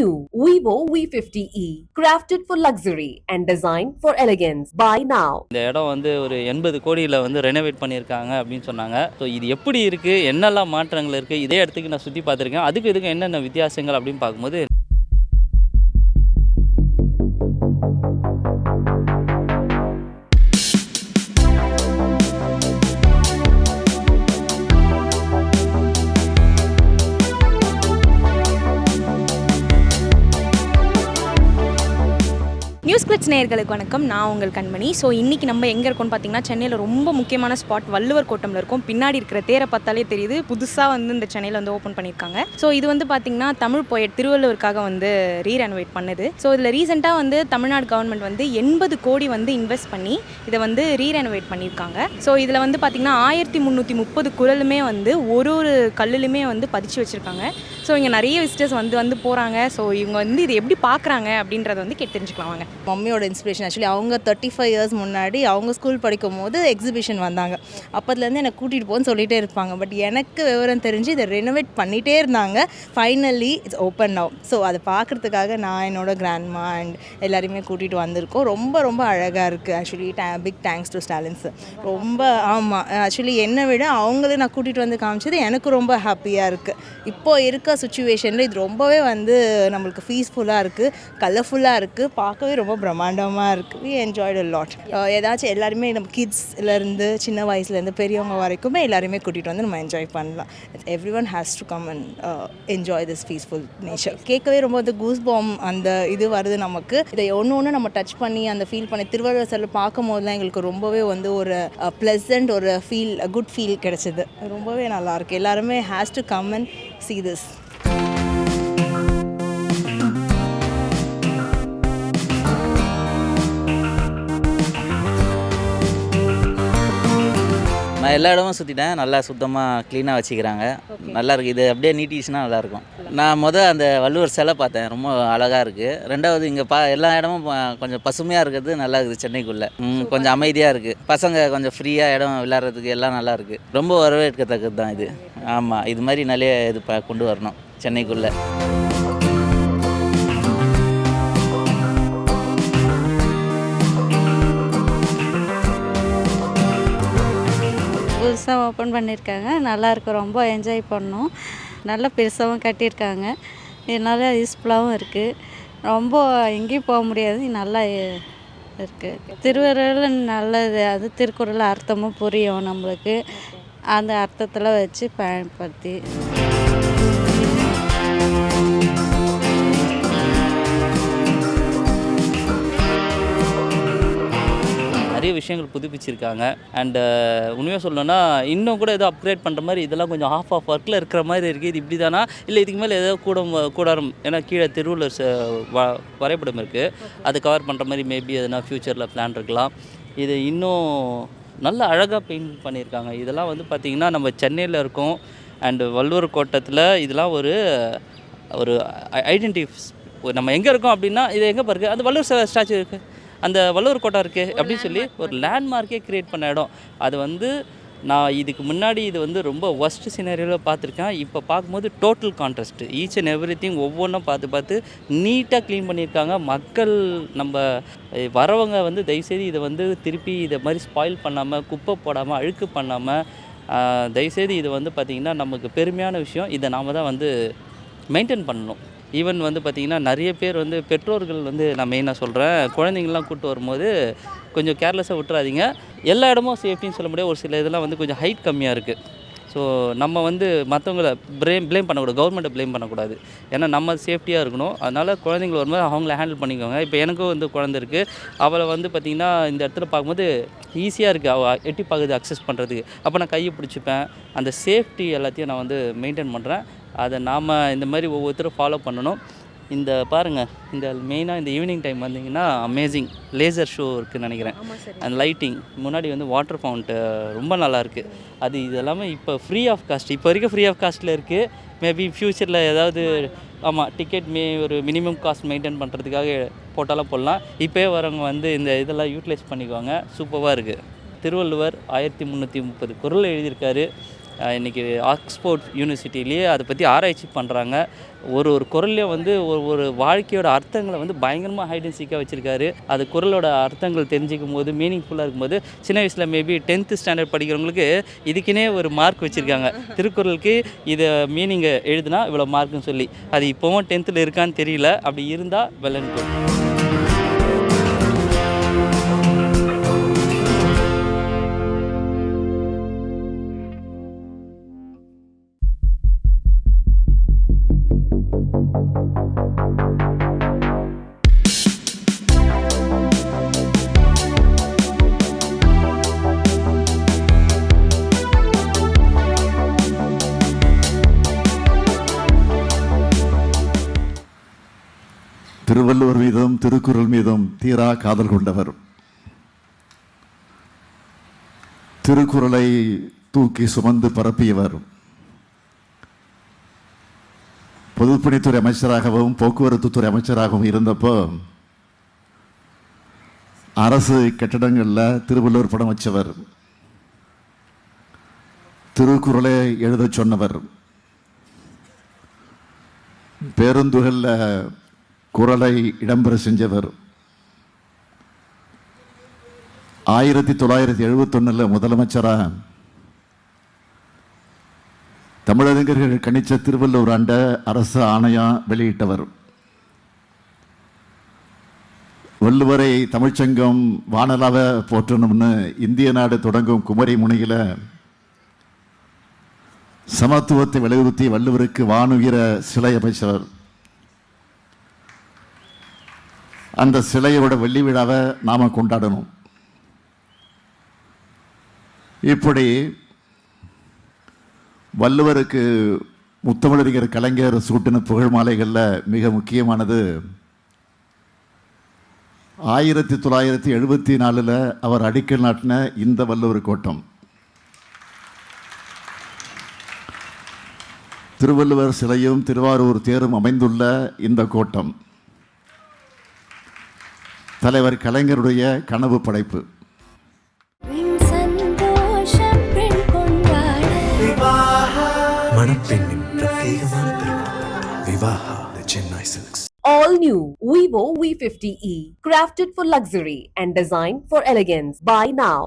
new Vivo V50e, crafted for luxury and designed for elegance. Buy now. இந்த இடம் வந்து ஒரு எண்பது கோடியில் வந்து ரெனோவேட் பண்ணியிருக்காங்க அப்படின்னு சொன்னாங்க ஸோ இது எப்படி இருக்குது என்னெல்லாம் மாற்றங்கள் இருக்குது இதே இடத்துக்கு நான் சுற்றி பார்த்துருக்கேன் அதுக்கு இதுக்கு என்னென்ன வித்தியாசங்கள் அப்படின்னு பார்க்கும்போது ஸ்போர்ட்ஸ் நேயர்களுக்கு வணக்கம். நான் உங்கள் கண்மணி. ஸோ இன்றைக்கி நம்ம எங்கே இருக்கோம்னு பார்த்தீங்கன்னா சென்னையில் ரொம்ப முக்கியமான ஸ்பாட் வள்ளுவர் கோட்டமில் இருக்கும். பின்னாடி இருக்கிற தேரை பார்த்தாலே தெரியுது புதுசாக வந்து இந்த சென்னையில் வந்து ஓப்பன் பண்ணியிருக்காங்க. ஸோ இது வந்து பார்த்திங்கன்னா தமிழ் போயட் திருவள்ளுவருக்காக வந்து ரீரெனோவேட் பண்ணுது. ஸோ இதில் ரீசெண்டாக வந்து தமிழ்நாடு கவர்மெண்ட் வந்து எண்பது கோடி வந்து இன்வெஸ்ட் பண்ணி இதை வந்து ரீரெனோவேட் பண்ணியிருக்காங்க. ஸோ இதில் வந்து பார்த்திங்கன்னா ஆயிரத்தி முந்நூற்றி முப்பது குரலுமே வந்து ஒரு ஒரு கல்லுலுமே வந்து பதிச்சு வச்சுருக்காங்க. ஸோ இங்கே நிறைய விசிட்டர்ஸ் வந்து வந்து போகிறாங்க ஸோ இவங்க வந்து இது எப்படி பார்க்குறாங்க அப்படின்றத வந்து கேட்டு தெரிஞ்சுக்கலாம் வாங்க. மம்மியோட இன்ஸ்பிரேஷன் ஆக்சுவலி அவங்க தேர்ட்டி ஃபைவ் இயர்ஸ் முன்னாடி அவங்க ஸ்கூல் படிக்கும் போது எக்ஸிபிஷன் வந்தாங்க அப்போதுலேருந்து என்னை கூட்டிகிட்டு போன்னு சொல்லிகிட்டே இருப்பாங்க. பட் எனக்கு விவரம் தெரிஞ்சு இதை ரெனோவேட் பண்ணிகிட்டே இருந்தாங்க. Finally it's open now so அதை பார்க்குறதுக்காக நான் என்னோட கிராண்ட்மா அண்ட் எல்லாருமே கூட்டிகிட்டு வந்திருக்கோம். ரொம்ப ரொம்ப அழகாக இருக்குது actually the big thanks to Stalin's ரொம்ப ஆமாம் ஆக்சுவலி என்னை விட அவங்களே நான் கூட்டிகிட்டு வந்து காமிச்சது எனக்கு ரொம்ப ஹாப்பியாக இருக்குது இப்போ இருக்க சுச்சுவேஷனில் இது ரொம்பவே வந்து நம்மளுக்கு பீஸ்ஃபுல்லாக இருக்குது கலர்ஃபுல்லாக இருக்குது பார்க்கவே ரொம்ப பிரம்மாண்டமாக இருக்குது வி என்ஜாய்டு லாட் ஏதாச்சும் எல்லாருமே நம்ம கிட்ஸ்லேருந்து சின்ன வயசுலேருந்து பெரியவங்க வரைக்குமே எல்லாருமே கூட்டிகிட்டு வந்து நம்ம என்ஜாய் பண்ணலாம். Everyone has to come and enjoy this peaceful nature கேட்கவே ரொம்ப வந்து கூஸ் பாம் அந்த இது வருது நமக்கு. இதை ஒன்று ஒன்று நம்ம டச் பண்ணி அந்த ஃபீல் பண்ணி திருவள்ளுவர் சிலை பார்க்கும் போதுலாம் எங்களுக்கு ரொம்பவே வந்து ஒரு ப்ளசண்ட் ஒரு ஃபீல் குட் ஃபீல் கிடைச்சிது. ரொம்பவே நல்லாயிருக்கு எல்லாருமே has to come and see this. நான் எல்லா இடமும் சுற்றிட்டேன் நல்லா சுத்தமாக க்ளீனாக வச்சுக்கிறாங்க. நல்லா இருக்குது இது அப்படியே நீட்டிச்சுன்னா நல்லாயிருக்கும் நான் மொதல் அந்த வள்ளுவர் சிலை பார்த்தேன். ரொம்ப அழகாக இருக்குது ரெண்டாவது இங்கே பா எல்லா இடமும் கொஞ்சம் பசுமையாக இருக்கிறது நல்லா இருக்குது சென்னைக்குள்ளே. கொஞ்சம் அமைதியாக இருக்குது பசங்க கொஞ்சம் ஃப்ரீயாக இடம் விளையாடுறதுக்கு எல்லாம் நல்லா இருக்குது ரொம்ப வரவேற்கத்தக்கது தான் இது. ஆமாம் இது மாதிரி நிறைய இது ப கொண்டு வரணும் சென்னைக்குள்ளே. புதுசாக ஓப்பன் பண்ணியிருக்காங்க. நல்லாயிருக்கு. ரொம்ப என்ஜாய் பண்ணோம். நல்லா பெருசாகவும் கட்டியிருக்காங்க. இதனால யூஸ்ஃபுல்லாகவும் இருக்குது ரொம்ப எங்கேயும் போக முடியாது. நல்லா இருக்குது திருவள்ளுவர் நல்லது. அது திருக்குறள் அர்த்தமும் புரியும் நம்மளுக்கு. அந்த அர்த்தத்தில் வச்சு பயன்படுத்தி. நிறைய விஷயங்கள் புதுப்பிச்சிருக்காங்க. அண்டு uh, உண்மையாக சொல்லணும்னா இன்னும் கூட ஏதோ அப்கிரேட் பண்ணுற மாதிரி இதெல்லாம் கொஞ்சம் ஆஃப் ஆஃப் ஒர்க்கில் இருக்கிற மாதிரி இருக்குது இது இப்படி தானா இல்லை இதுக்கு மேலே ஏதோ கூடம் கூடாரம் ஏன்னா கீழே தெருவில் வ- வரைபடம் இருக்குது அது கவர் பண்ணுற மாதிரி மேபி எதனா ஃப்யூச்சரில் பிளான் இருக்கலாம். இது இன்னும் நல்ல அழகாக பெயிண்ட் பண்ணியிருக்காங்க இதெல்லாம் வந்து பார்த்திங்கன்னா நம்ம சென்னையில் இருக்கோம். அண்டு வள்ளுவர் கோட்டத்தில் இதெல்லாம் ஒரு ஒரு ஐடென்டிஃபிஸ் நம்ம எங்கே இருக்கோம் அப்படின்னா இது எங்கே பாருக்கு அந்த வள்ளுவர் ஸ்டாச்சு இருக்குது அந்த வள்ளுவர் கோட்டை இருக்குது அப்படின்னு சொல்லி ஒரு லேண்ட்மார்க்கே கிரியேட் பண்ண இடம். அது வந்து நான் இதுக்கு முன்னாடி இது வந்து ரொம்ப ஒஸ்ட் சினரியோவில் பார்த்துருக்கேன். இப்போ பார்க்கும்போது total contrast each and everything ஒவ்வொன்றும் பார்த்து பார்த்து நீட்டாக க்ளீன் பண்ணியிருக்காங்க. மக்கள் நம்ம வரவங்க வந்து தயவுசெய்து இதை வந்து திருப்பி இதை மாதிரி ஸ்பாயில் பண்ணாமல் குப்பை போடாமல் அழுக்கு பண்ணாமல் தயவுசெய்து இது வந்து பார்த்திங்கன்னா நமக்கு பெருமையான விஷயம். இதை நாம் தான் வந்து மெயின்டைன் பண்ணணும். ஈவன் வந்து பார்த்திங்கன்னா நிறைய பேர் வந்து பெற்றோர்கள் வந்து நான் மெயினாக சொல்கிறேன் குழந்தைங்கள்லாம் கூப்பிட்டு வரும்போது கொஞ்சம் கேர்லெஸ்ஸாக விட்டுறாதீங்க. எல்லா இடமும் சேஃப்டின்னு சொல்ல முடியாது. ஒரு சில இதெல்லாம் வந்து கொஞ்சம் ஹைட் கம்மியாக இருக்குது ஸோ நம்ம வந்து மற்றவங்கள ப்ளேம் ப்ளேம் பண்ணக்கூடாது. கவர்மெண்ட்டை ப்ளேம் பண்ணக்கூடாது. ஏன்னா நம்ம சேஃப்டியாக இருக்கணும். அதனால் குழந்தைங்கள வரும்போது அவங்கள ஹேண்டில் பண்ணிக்கோங்க. இப்போ எனக்கும் வந்து குழந்த இருக்குது அவளை வந்து பார்த்திங்கன்னா இந்த இடத்துல பார்க்கும்போது ஈஸியாக இருக்குது அவள் எட்டி பார்க்குது அக்சஸ் பண்ணுறதுக்கு அப்போ நான் கையை பிடிச்சிப்பேன். அந்த சேஃப்டி எல்லாத்தையும் நான் வந்து மெயின்டைன் பண்ணுறேன் அதை நாம் இந்த மாதிரி ஒவ்வொருத்தரும் ஃபாலோ பண்ணணும். இந்த பாருங்கள் இந்த மெயினாக இந்த ஈவினிங் டைம் வந்தீங்கன்னா அமேசிங் லேசர் ஷோ இருக்குன்னு நினைக்கிறேன். அந்த லைட்டிங் முன்னாடி வந்து வாட்டர் ஃபவுண்ட்டு ரொம்ப நல்லா இருக்கு. அது இது எல்லாமே இப்போ ஃப்ரீ ஆஃப் காஸ்ட் இப்போ வரைக்கும் ஃப்ரீ ஆஃப் காஸ்ட்டில் இருக்குது மேபி ஃப்யூச்சரில் ஏதாவது ஆமாம் டிக்கெட் மே ஒரு மினிமம் காஸ்ட் மெயின்டைன் பண்ணுறதுக்காக போட்டாலும் போடலாம். இப்போயே வரவங்க வந்து இந்த இதெல்லாம் யூட்டிலைஸ் பண்ணிக்குவாங்க. சூப்பராக இருக்குது திருவள்ளுவர் ஆயிரத்தி முந்நூற்றி முப்பது குறள் எழுதியிருக்காரு. அஹ், இன்னைக்கு ஆக்ஸ்போர்ட் யூனிவர்சிட்டிலேயே அதை பற்றி ஆராய்ச்சி பண்ணுறாங்க ஒரு ஒரு குரல்லையும் வந்து ஒரு ஒரு வாழ்க்கையோட அர்த்தங்களை வந்து பயங்கரமாக ஹைடன் சீக்காக வச்சுருக்காரு. அது குரலோட அர்த்தங்கள் தெரிஞ்சிக்கும் போது மீனிங்ஃபுல்லாக இருக்கும்போது சின்ன வயசில் மேபி டென்த்து ஸ்டாண்டர்ட் படிக்கிறவங்களுக்கு இதுக்குன்னே ஒரு மார்க் வச்சுருக்காங்க. திருக்குறளுக்கு இதை மீனிங்கை எழுதுனா இவ்வளோ மார்க்குன்னு சொல்லி. அது இப்போவும் டென்த்தில் இருக்கான்னு தெரியல. அப்படி இருந்தால் வெள்ளன் திருவள்ளுவர் மீதும் திருக்குறள் மீதும் தீரா காதல் கொண்டவர். திருக்குறளை தூக்கி சுமந்து பரப்பியவர். பொதுப்பணித்துறை அமைச்சராகவும் போக்குவரத்துத்துறை அமைச்சராகவும் இருந்தப்போ அரசு கட்டடங்களில் திருவள்ளுவர் படம் வச்சவர். திருக்குறளை எழுதச் சொன்னவர். பேருந்துகளில் குரலை இடம்பெற செஞ்சவர். ஆயிரத்தி தொள்ளாயிரத்தி எழுபத்தொன்னில் முதலமைச்சராக தமிழறிஞர்கள் கணிச்ச திருவள்ளுவர் ஆண்ட அரசு ஆணையம் வெளியிட்டவர். வள்ளுவரை தமிழ்ச்சங்கம் வானலாக போற்றணும்னு இந்திய நாடு தொடங்கும் குமரி முனையில் சமத்துவத்தை வலியுறுத்தி வள்ளுவருக்கு வானுகிற சிலை அமைச்சவர் அந்த சிலையோட வெள்ளி விழாவை நாம் கொண்டாடணும். இப்படி வள்ளுவருக்கு முத்தமிழறிஞர் கலைஞர் சூட்டின புகழ் மாலைகளில் மிக முக்கியமானது ஆயிரத்தி தொள்ளாயிரத்தி எழுபத்தி நாலில் அவர் அடிக்கல் நாட்டின இந்த வள்ளுவர் கோட்டம். திருவள்ளுவர் சிலையும் திருவாரூர் தேரும் அமைந்துள்ள இந்த கோட்டம். தலைவர் கலைஞருடைய கனவு படைப்பு சந்தோஷம் பெண் கொண்டாட மணப்பெண்ணின் பிரத்யேகமான Vivaha Chennai Silks All new Vivo V50e, crafted for luxury and designed for elegance. Buy now.